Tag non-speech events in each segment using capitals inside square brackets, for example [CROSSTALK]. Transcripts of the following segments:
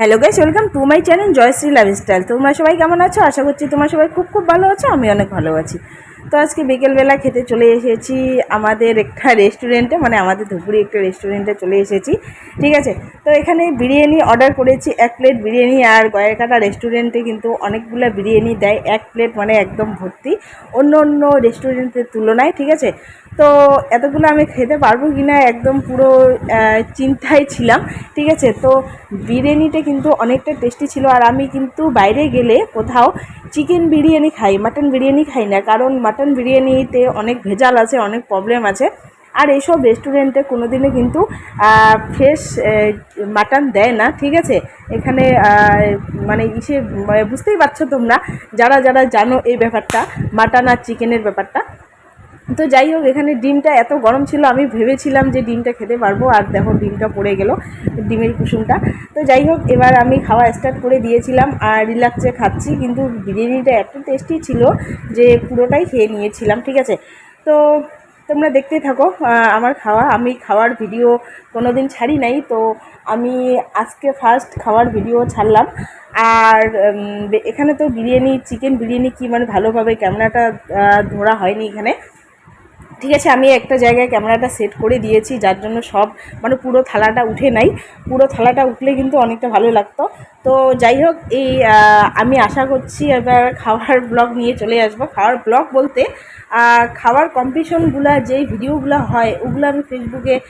Hello guys welcome to my channel Joyshree lifestyle তোমরা সবাই কেমন আছো? আশা করছি তোমরা সবাই খুব খুব ভালো আছো, আমি অনেক ভালো আছি। তো আজকে বিকেলবেলা খেতে চলে এসেছি আমাদের একটা রেস্টুরেন্টে মানে আমাদের ধুপুরি একটা রেস্টুরেন্টে চলে এসেছি। ঠিক আছে? তো এখানে বিরিয়ানি অর্ডার করেছি, এক প্লেট বিরিয়ানি আর গয়েরকাটা রেস্টুরেন্টে কিন্তু অনেকগুলো বিরিয়ানি দেয়, এক প্লেট মানে একদম ভর্তি। অন্য অন্য রেস্টুরেন্টের তুলনায়, ঠিক আছে? তো এতগুলো আমি খেতে পারব কি না একদম পুরো চিন্তায় ছিলাম, ঠিক আছে? তো বিরিয়ানিটা কিন্তু অনেকটা টেস্টি ছিল আর আমি কিন্তু বাইরে গেলে কোথাও চিকেন বিরিয়ানি খাই মাটন বিরিয়ানি খাই না, কারণ মাটন বিরিয়ানিতে অনেক ভেজাল আছে, অনেক প্রবলেম আছে। আর এইসব রেস্টুরেন্টে কোনো দিনে কিন্তু ফ্রেশ মাটন দেয় না, ঠিক আছে? এখানে মানে ইসে মানে বুঝতেই পারছ তোমরা, যারা যারা জানো এই ব্যাপারটা মাটন আর চিকেনের ব্যাপারটা। তো যাই হোক, এখানে ডিমটা এত গরম ছিল, আমি ভেবেছিলাম যে ডিমটা খেতে পারব, আর দেখো ডিমটা পড়ে গেল, ডিমের কুসুমটা। তো যাই হোক, এবার আমি খাওয়া স্টার্ট করে দিয়েছিলাম, আর রিল্যাক্সে খাচ্ছি, কিন্তু বিরিয়ানিটা এত টেস্টি ছিল যে পুরোটাই খেয়ে নিয়েছিলাম, ঠিক আছে? তো তোমরা দেখতেই থাকো আমার খাওয়া, আমি খাওয়ার ভিডিও কোনো দিন ছাড়ি নাই, তো আমি আজকে ফার্স্ট খাওয়ার ভিডিও ছাড়লাম, আর এখানে তো বিরিয়ানি চিকেন বিরিয়ানি কি মানে ভালোভাবে ক্যামেরাটা ধরা হয়নি এখানে। ঠিক আছে, আমি একটা জায়গায় ক্যামেরাটা সেট করে দিয়েছি, যার জন্য সব মানে পুরো থালাটা উঠে নাই। পুরো থালাটা উঠলে কিন্তু অনেকটা ভালো লাগতো। তো যাই হোক, এই আমি আশা করছি এবার খাওয়ার ব্লগ নিয়ে চলে আসব। খাওয়ার ব্লগ বলতে খাওয়ার কম্পিটিশনগুলো যেই ভিডিওগুলো হয়, ওগুলো আমি ফেসবুকে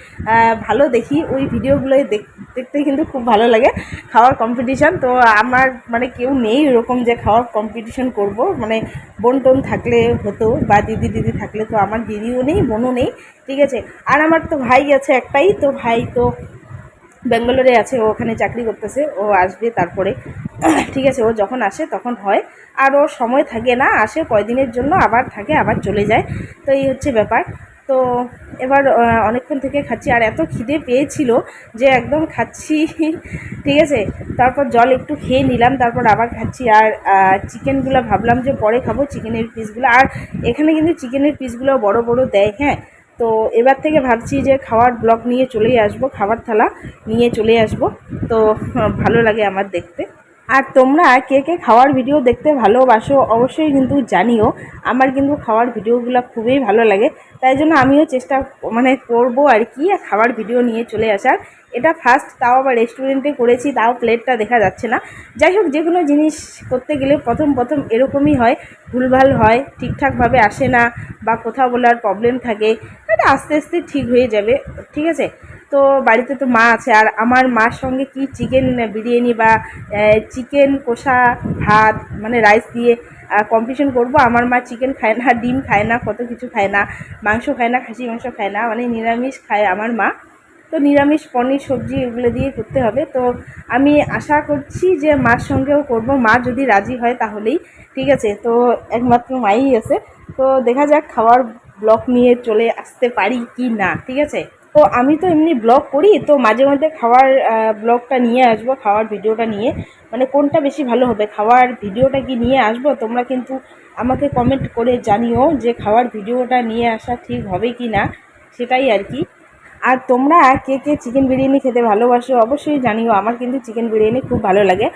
ভালো দেখি। ওই ভিডিওগুলোই দেখ- দেখতে কিন্তু খুব ভালো লাগে খাওয়ার কম্পিটিশন তো আমার মানে কেউ নেই এরকম যে খাওয়ার কম্পিটিশন করব। মানে বোন টোন থাকলে হতো বা দিদি দিদি থাকলে, তো আমার দিদিও নেই, বোনও নেই, ঠিক আছে? আর আমার তো ভাই আছে একটাই, তো ভাই তো ব্যাঙ্গালোরে আছে, ও ওখানে চাকরি করতেছে, ও আসবে তারপরে। ঠিক আছে, ও যখন আসে তখন হয়। আর ওর সময় থাকে না, আসে কয়দিনের জন্য, আবার থাকে, আবার চলে যায়। তো এই হচ্ছে ব্যাপার। তো এবার অনেকক্ষণ থেকে খাচ্ছি। আর এত খিদে পেয়েছিল যে একদম খাচ্ছি। ঠিক আছে, তারপর জল একটু খেয়ে নিলাম, তারপর আবার খাচ্ছি। আর চিকেনগুলো ভাবলাম যে পরে খাব, চিকেনের পিসগুলো। আর এখানে কিন্তু চিকেনের পিসগুলো বড় বড় দেয় হ্যাঁ। তো এবার থেকে ভাবছি যে খাওয়ার ব্লগ নিয়ে চলেই আসব খাবার থালা নিয়ে চলে আসব। তো ভালো লাগে আমার দেখতে। আর তোমরা কে কে খাওয়ার ভিডিও দেখতে ভালোবাসো অবশ্যই কিন্তু জানিও। আমার কিন্তু খাওয়ার ভিডিওগুলো খুবই ভালো লাগে। তাই জন্য আমিও চেষ্টা মানে করব আর কি খাবার ভিডিও নিয়ে চলে আসার। এটা ফার্স্ট তাও আবার রেস্টুরেন্টে করেছি, তাও প্লেটটা দেখা যাচ্ছে না। যাই হোক, যে কোনো জিনিস করতে গেলে প্রথম প্রথম এরকমই হয়। ভুলভাল হয়, ঠিকঠাকভাবে আসে না বা কোথাও বলার প্রবলেম থাকে। আস্তে আস্তে ঠিক হয়ে যাবে, ঠিক আছে? তো বাড়িতে তো মা আছে, আর আমার মার সঙ্গে কি চিকেন বিরিয়ানি বা চিকেন কষা ভাত মানে রাইস দিয়ে কম্পিটিশন করব? আমার মা চিকেন খায় না, ডিম খায় না, কত কিছু খায় না, মাংস খায় না, খাসি মাংস খায় না মানে নিরামিষ খায় আমার মা। তো নিরামিষ পনির, সবজি এগুলো দিয়ে করতে হবে। তো আমি আশা করছি যে মার সঙ্গেও করব। মা যদি রাজি হয় তাহলেই, ঠিক আছে? তো একমাত্র মাই আছে। তো দেখা যাক, খাওয়ার ব্লগ নিয়ে চলে আসতে পারি কি না, ঠিক আছে? তো আমি তো এমনি ব্লগ করি, তো মাঝে মধ্যে খাওয়ার ব্লগটা নিয়ে আসব, খাওয়ার ভিডিওটা নিয়ে। মানে কোনটা বেশি ভালো হবে, খাওয়ার ভিডিওটা কি নিয়ে আসব? তোমরা কিন্তু আমাকে কমেন্ট করে জানিও যে খাওয়ার ভিডিওটা নিয়ে আসা ঠিক হবে কি না, সেটাই আর কি। আর তোমরা কে কে চিকেন বিরিয়ানি খেতে ভালোবাসো অবশ্যই জানিও, আমার কিন্তু চিকেন বিরিয়ানি খুব ভালো লাগে।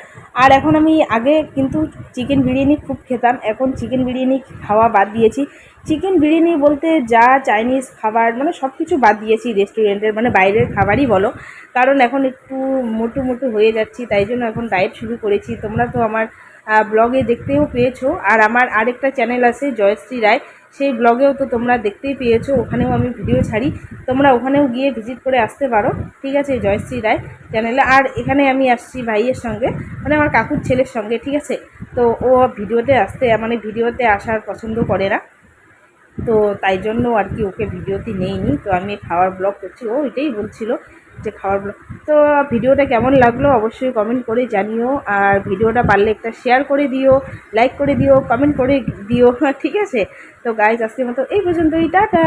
আর এখন আমি আগে কিন্তু চিকেন বিরিয়ানি খুব খেতাম, এখন চিকেন বিরিয়ানি খাওয়া বাদ দিয়েছি। চিকেন বিরিয়ানি বলতে যা চাইনিজ খাবার মানে সব কিছু বাদ দিয়েছি রেস্টুরেন্টের মানে বাইরের খাবারই বলো। কারণ এখন একটু মোটু মোটু হয়ে যাচ্ছি, তাই জন্য এখন ডায়েট শুরু করেছি। তোমরা তো আমার ব্লগে দেখতেও পেয়েছ। আর আমার আরেকটা চ্যানেল আছে, জয়শ্রী রায়। সেই ব্লগেও তো তোমরা দেখতেই পেয়েছ, ওখানেও আমি ভিডিও ছাড়ি। তোমরা ওখানেও গিয়ে ভিজিট করে আসতে পারো। ঠিক আছে, জয়শ্রী রায় চ্যানেলে আর এখানে আমি আসছি ভাইয়ের সঙ্গে মানে আমার কাকুর ছেলের সঙ্গে, ঠিক আছে? তো ও ভিডিওতে আসতে মানে ভিডিওতে আসার পছন্দ করে না। তো তাই জন্য আর কি ওকে ভিডিওতে নেইনি। তো আমি খাওয়ার ব্লগ করছি। ও এটাই বলছিল যে খাওয়ার ব্লগ। তো ভিডিওটা কেমন লাগল অবশ্যই কমেন্ট করে জানিও। আর ভিডিওটা পারলে একটা শেয়ার করে দিও লাইক করে দিও কমেন্ট করে দিও। [LAUGHS] ঠিক আছে? তো গাইজ আজকের মতো এই পর্যন্তই। টাটা!